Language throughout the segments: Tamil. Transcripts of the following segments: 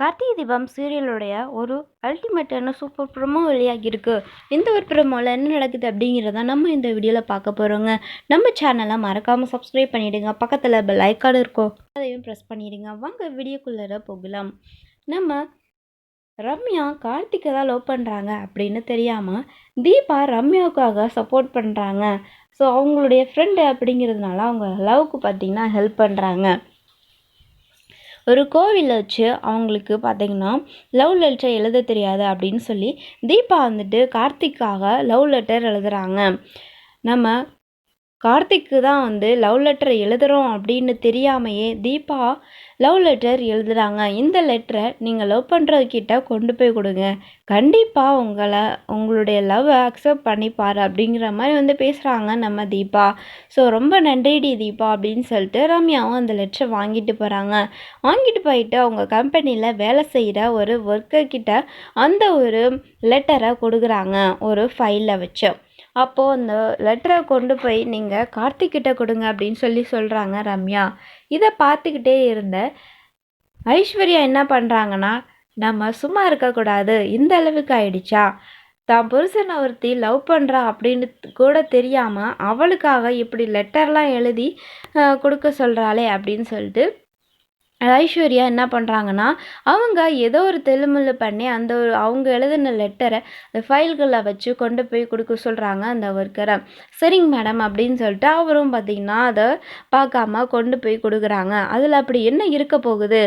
கார்த்திகை தீபம் சீரியலுடைய ஒரு அல்டிமேட்டான சூப்பர் ப்ரோமோ வெளியாகியிருக்கு இந்த ஒரு ப்ரோமோவில் என்ன நடக்குது அப்படிங்கிறத நம்ம இந்த வீடியோவில் பார்க்க போகிறோங்க நம்ம சேனலை மறக்காமல் சப்ஸ்கிரைப் பண்ணிவிடுங்க பக்கத்தில் பெல் ஐக்கார்டு இருக்கும் அதையும் ப்ரெஸ் பண்ணிடுங்க. வாங்க வீடியோக்குள்ளே போகலாம். நம்ம ரம்யா கார்த்திகை தான் லவ் பண்ணுறாங்க அப்படின்னு தெரியாமல் தீபா ரம்யாவுக்காக சப்போர்ட் பண்ணுறாங்க ஸோ அவங்களுடைய ஃப்ரெண்டு அப்படிங்கிறதுனால அவங்க லவ்க்கு பார்த்திங்கன்னா ஹெல்ப் பண்ணுறாங்க ஒரு கோவிலில் வச்சு அவங்களுக்கு பார்த்திங்கன்னா லவ் லெட்டர் எழுத தெரியாது அப்படின்னு சொல்லி தீபா வந்துட்டு கார்த்திக்காக லவ் லெட்டர் எழுதுகிறாங்க நம்ம கார்த்திக்கு தான் வந்து லவ் லெட்டர் எழுதுகிறோம் அப்படின்னு தெரியாமையே தீபா லவ் லெட்டர் எழுதுகிறாங்க இந்த லெட்டரை நீங்கள் லவ் பண்ணுறதுக்கிட்ட கொண்டு போய் கொடுங்க. கண்டிப்பாக உங்களை உங்களுடைய லவ்வை அக்செப்ட் பண்ணிப்பார் அப்படிங்கிற மாதிரி வந்து பேசுகிறாங்க நம்ம தீபா. ஸோ ரொம்ப நன்றிடி தீபா அப்படின்னு சொல்லிட்டு ரம்யாவும் அந்த லெட்டரை வாங்கிட்டு போகிறாங்க வாங்கிட்டு போயிட்டு அவங்க கம்பெனியில் வேலை செய்கிற ஒரு ஒர்க்கர்கிட்ட அந்த ஒரு லெட்டரை கொடுக்குறாங்க. ஒரு ஃபைலில் வச்சு. அப்போது அந்த லெட்டரை கொண்டு போய் நீங்கள் கார்த்திக்கிட்ட கொடுங்க அப்படின்னு சொல்லி சொல்கிறாங்க ரம்யா. இதை பார்த்துக்கிட்டே இருந்த ஐஸ்வர்யா என்ன பண்ணுறாங்கன்னா நம்ம சும்மா இருக்கக்கூடாது இந்த அளவுக்கு ஆயிடுச்சா? தான் புருஷனை ஒருத்தி லவ் பண்ணுறா அப்படின்னு கூட தெரியாமல் அவளுக்காக இப்படி லெட்டர்லாம் எழுதி கொடுக்க சொல்கிறாளே அப்படின்னு சொல்லிட்டு ஐஸ்வர்யா என்ன பண்ணுறாங்கன்னா அவங்க ஏதோ ஒரு தெலுமுல்லு பண்ணி அந்த ஒரு அவங்க எழுதின லெட்டரை அந்த ஃபைல்களில் வச்சு கொண்டு போய் கொடுக்க சொல்கிறாங்க அந்த ஒர்க்கரை சரிங்க மேடம் அப்படின்னு சொல்லிட்டு அவரும் பார்த்திங்கன்னா அதை பார்க்காம கொண்டு போய் கொடுக்குறாங்க. அதில் அப்படி என்ன இருக்க போகுது?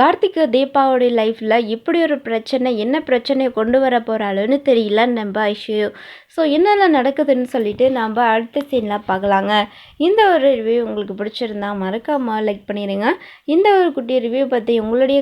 கார்த்திக் தீபாவோடைய லைஃப்பில் இப்படி ஒரு பிரச்சனை என்ன பிரச்சனையை கொண்டு வர போகிறாளுன்னு தெரியல நம்ம ஐஷு ஸோ என்னென்ன நடக்குதுன்னு சொல்லிட்டு நம்ம அடுத்த சீனில் பார்க்கலாங்க. இந்த ஒரு ரிவ்யூ உங்களுக்கு பிடிச்சிருந்தா மறக்காமல் லைக் பண்ணிடுங்க இந்த ஒரு குட்டி ரிவ்யூ பற்றி உங்களுடைய